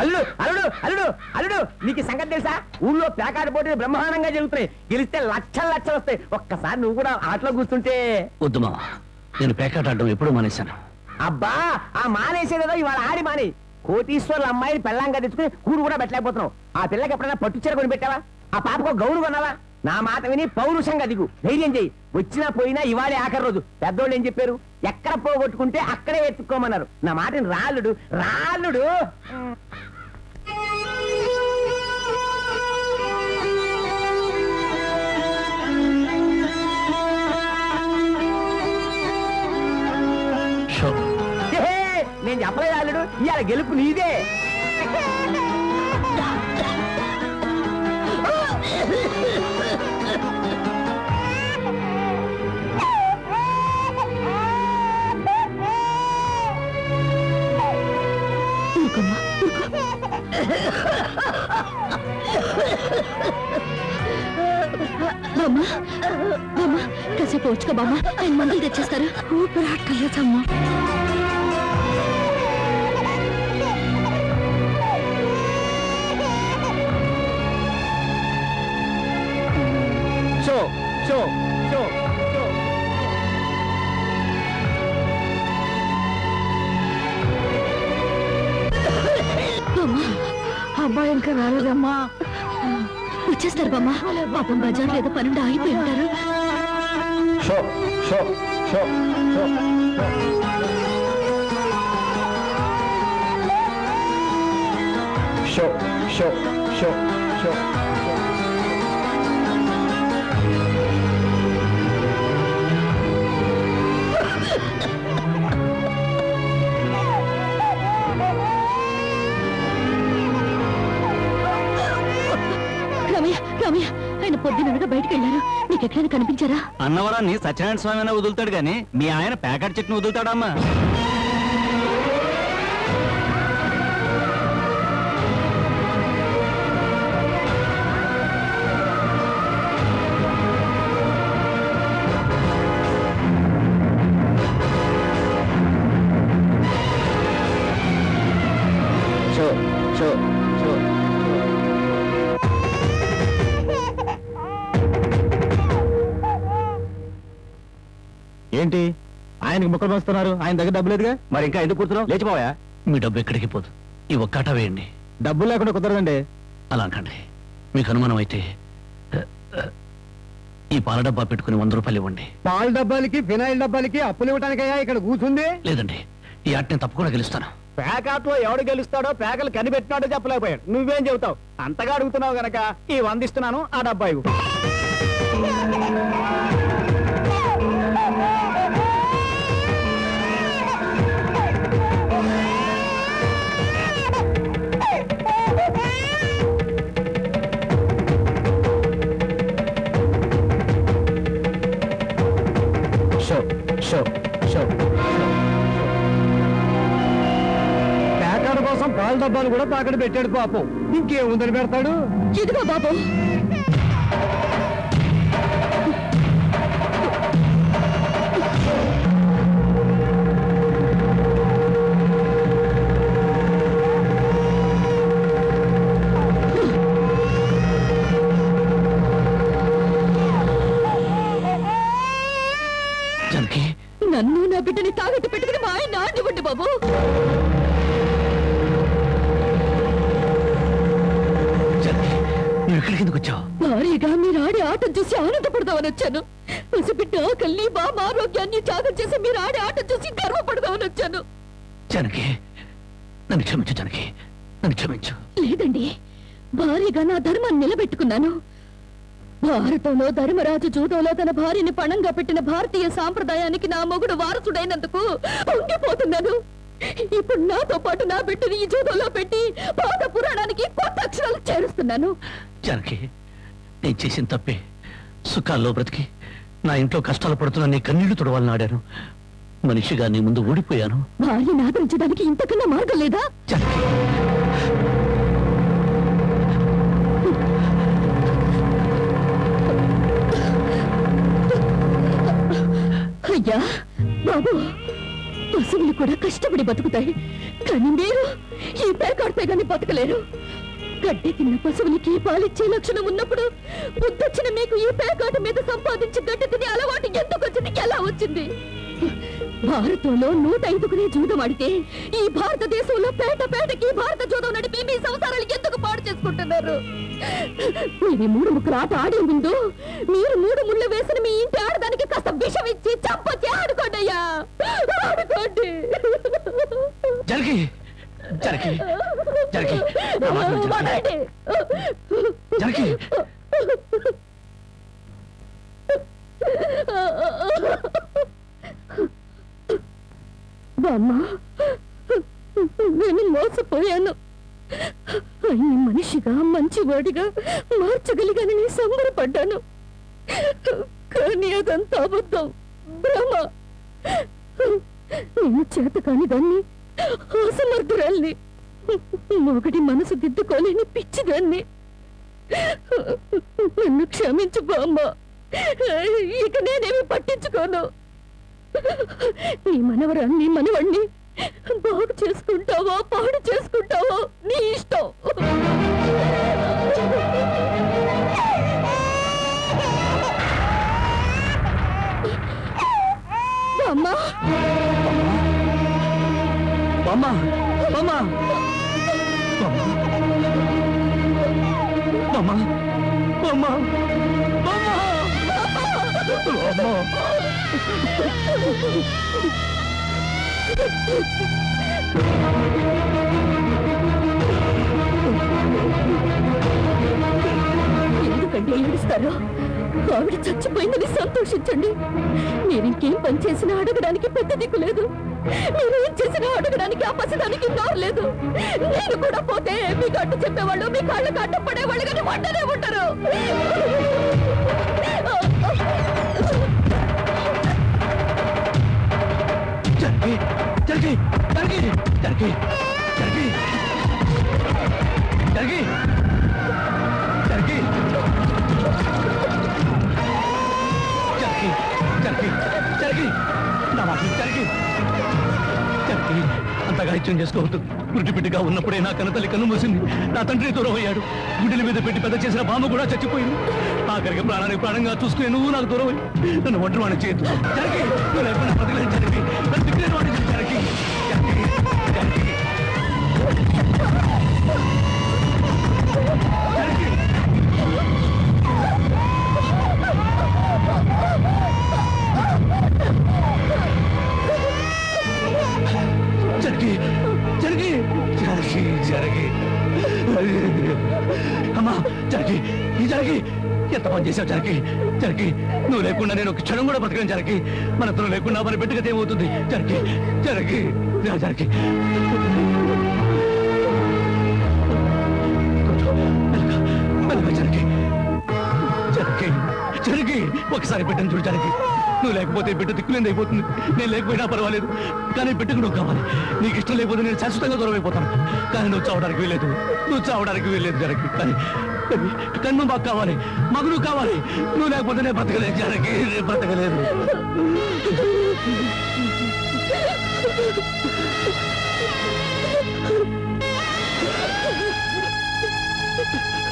అల్లుడు అల్లుడు అల్లుడు అల్లుడు నీకు ఈ సంగతి తెలుసా? ఊళ్ళో ప్యాకాట పోటీలు బ్రహ్మాండంగా జరుగుతున్నాయి. గెలిస్తే లక్షలు లక్షలు వస్తాయి. ఒక్కసారి నువ్వు కూడా ఆటలో కూర్చుంటే. వద్దు మావా నేను పేకాట ఆడడం ఎప్పుడూ మానేశాను. అబ్బా ఆ మానేసేదేదో ఇవాళ ఆడి మాని. కోటీశ్వర్ల అమ్మాయిని పెళ్ళంగా తెచ్చుకుని కూడు కూడా పెట్టలేకపోతున్నావు. ఆ పిల్లకి ఎప్పుడైనా పట్టు చీర కొని పెట్టావా ఆ పాపకు గౌను కొన్నావా? నా మాట విని పౌరుషంగా దిగు. ధైర్యం చెయ్యి వచ్చినా పోయినా ఇవాళే ఆఖరి రోజు. పెద్దోళ్ళు ఏం చెప్పారు? ఎక్కడ పోగొట్టుకుంటే అక్కడే ఎత్తుక్కోమన్నారు నా మాటని రాళ్ళుడు రాళ్ళుడు నేను చెప్పలేదు రాళ్ళుడు ఇవాళ గెలుపు నీదే. బామ్మ, బామ్మ, కాసేపు వచ్చుకో బామ్మ. ఆయన మందులు తెచ్చేస్తారు. ఊపిరాట్కలేదమ్మా ఇంకా రాలేదమ్మా. వచ్చేస్తారు బామ్మ. పాపం బజార్ లేదా పన్నెండు ఆగిపోయి ఉంటారు. Show show show show. ఎక్కడైనా కనిపించారా? అన్నవరాన్ని సత్యనారాయణ స్వామి వదులుతాడు గాని మీ ఆయన ప్యాకెట్ చెట్టును వదులుతాడమ్మా. ఏంటి? ఆయనకి ముక్కలు పంచుతున్నారు. ఆయన దగ్గర డబ్బు లేదుగా? మరి ఇంకా ఎందుకు కూర్చున్నావు? లేచిపోయా మీ డబ్బు ఎక్కడికి పోదు. ఈ ఒక్కట వేయండి. డబ్బు లేకుండా కుదరదండి. అలా అనకండి. మీకు అనుమానం అయితే ఈ పాల డబ్బా పెట్టుకుని వంద రూపాయలు ఇవ్వండి. పాల డబ్బాలకి ఫినాయిల్ డబ్బాలకి అప్పులు ఇవ్వడానికయ్యా ఇక్కడ కూర్చుంది? లేదండి. ఈ ఆట నేను తప్పకుండా గెలుస్తాను. పేకాట్లో ఎవడు గెలుస్తాడో పేకలు కనిపెట్టినాడో చెప్పలేకపోయాడు. నువ్వేం చెబుతావు? అంతగా అడుగుతున్నావు గనక ఈ వందిస్తున్నాను ఆ డబ్బా ఇవ్వు. డబ్బాలు కూడా తాకడ పెట్టాడు పాపం. ఇంకేముందని పెడతాడు? ఇదిగో బాబు. జనకి నన్ను నా బిడ్డని తాగట్టు పెట్టుకుని మా ఆయన ఆడివ్వండి బాబు. ఇక్కడికి ఎందుకు వచ్చావు? భారీగా మీరు ఆడే ఆటం చూసి ఆనందపడదామని వచ్చాను. పసిబిడ్డ ఆకలిని బామ ఆరోగ్యాన్ని త్యాగం చేసి మీరు ఆడే ఆట చూసి గర్వపడదామని వచ్చాను. జనకి నన్ను క్షమించు జనకి నన్ను క్షమించు. లేదండి భారీగా నా ధర్మాన్ని నిలబెట్టుకున్నాను. భారతంలో ధర్మరాజు జూదంలో తన భార్యని పణంగా పెట్టిన భారతీయ సాంప్రదాయానికి నా మొగుడు వారసుడైనందుకు ఉండిపోతున్నాను ఇప్పుడు నాతో పాటు నా బిడ్డని ఈ జూదంలో పెట్టి పాత పురాణానికి కొత్త అక్షరాలు చేరుస్తున్నాను. జనకి నేను చేసిన తప్పే. సుఖాల్లో బ్రతికి నా ఇంట్లో కష్టాలు పడుతున్న నీ కన్నీళ్ళు తుడవాలని ఆడాను. మనిషిగా నీ ముందు ఓడిపోయాను భార్యని ఆదరించడానికి ఇంతకన్నా మార్గం లేదా? జనకి. అయ్యా బాబు. పశువులు కూడా కష్టపడి బతుకుతాయి. కానీ మీరు ఈ పేకాడితే గాని బతకలేరు. గడ్డి తిన్న పశువులకి పాలిచ్చే లక్షణం ఉన్నప్పుడు బుద్ధొచ్చిన మీకు ఈ పేకాట మీద సంపాదించి గడ్డి తినే అలవాటు ఎందుకు వచ్చింది? ఎలా వచ్చింది? భారతంలో నూట ఐదుగురే జూదం ఆడితే ఈ భారతదేశంలో పేట పేటకి భారత జూదం నడిపి మీ సంసారాలు ఎందుకు పాడు చేసుకుంటున్నారు? ఈ మూడు ముక్కలు ఆట ఆడే ముందు మీరు మూడు ముళ్ళు వేసిన మీ ఇంటి ఆడదానికి కాస్త విషం ఇచ్చి చంపచ్చి ఆడుకోండి అయ్యా. ఆడుకోండి. జరిగి జరిగి జరిగి నా. వదలండి. నేను మోసపోయాను. ఈ మనిషిగా మంచివాడిగా మార్చగలిగానని సంబరపడ్డాను. కానీ అదంతా అబద్ధం భ్రమ. నేను చేత కాని దాన్ని అసమర్థురాల్ని మొగటి మనసు దిద్దుకోలేని పిచ్చిదాన్ని. నన్ను క్షమించు బామ్మ. ఇక నేనేమి పట్టించుకోను. నీ మనవరాన్ని మనవణ్ణి బాగు చేసుకుంటావో పాడు చేసుకుంటావో? నీ ఇష్టం. అమ్మా. బామ్మ బామ్మ బామ్మ బామ్మ బామ్మ బామ్మ ఎందుకంటే ఏడుస్తారో? ఆవిడ చచ్చిపోయిందని సంతోషించండి. మీరు ఇంకేం పని చేసినా అడగడానికి పెద్ద దిక్కు లేదు. మీరు ఏం చేసినా అడగడానికి ఆ నోరు లేదు. నేను కూడా పోతే మీకు అడ్డు చెప్పేవాళ్ళు మీ కాళ్ళకు అడ్డు పడేవాళ్ళు కానీ వంటనే ఉంటారు జరిగి జరిగి. జరిగి. జరిగి. జరిగి. జరిగి. జరిగి. నా మాట విను, జరిగి. అంతగా ఇచ్చం చేసుకోవద్దు. గుడ్డిబిడ్డగా ఉన్నప్పుడే నా కన్నతల్లి కన్ను మూసింది. నా తండ్రి దూరం అయ్యాడు గుండెల మీద పెట్టి పెద్ద చేసిన బామ్మ కూడా చచ్చిపోయింది. ఆఖరికి ప్రాణానికి ప్రాణంగా చూసుకునే నువ్వు నాకు దూరం అయ్యి నన్ను ఒంటరి వాడిని చేయొద్దు. జరిగి. నువ్వు లేకుండా బతకలేను జరిగి నన్ను దిక్కులేని వాడిని అమ్మా జరిగి ఈ ఎంత పని చేసావు జరిగి జరిగి నువ్వు లేకుండా నేను ఒక క్షణం కూడా బతకడం జరిగి మన తను లేకుండా మన బిడ్డకత ఏమవుతుంది? జరిగి జరిగి జరిగి జరిగి ఒకసారి బిడ్డను చూడు జరిగి నువ్వు లేకపోతే బిడ్డ దిక్కులేని అయిపోతుంది. నేను లేకపోయినా పర్వాలేదు. కానీ బిడ్డకు నువ్వు కావాలి. నీకు ఇష్టం లేకపోతే నేను శాశ్వతంగా దూరం అయిపోతాను. కానీ నువ్వు చావడానికి వీల్లేదు. నువ్వు చావడానికి వీల్లేదు జరగి కానీ కానీ నువ్వు మాకు కావాలి. మాకు నువ్వు కావాలి. నువ్వు లేకపోతే నేను బ్రతకలేదు జరగి నేను బ్రతకలేదు.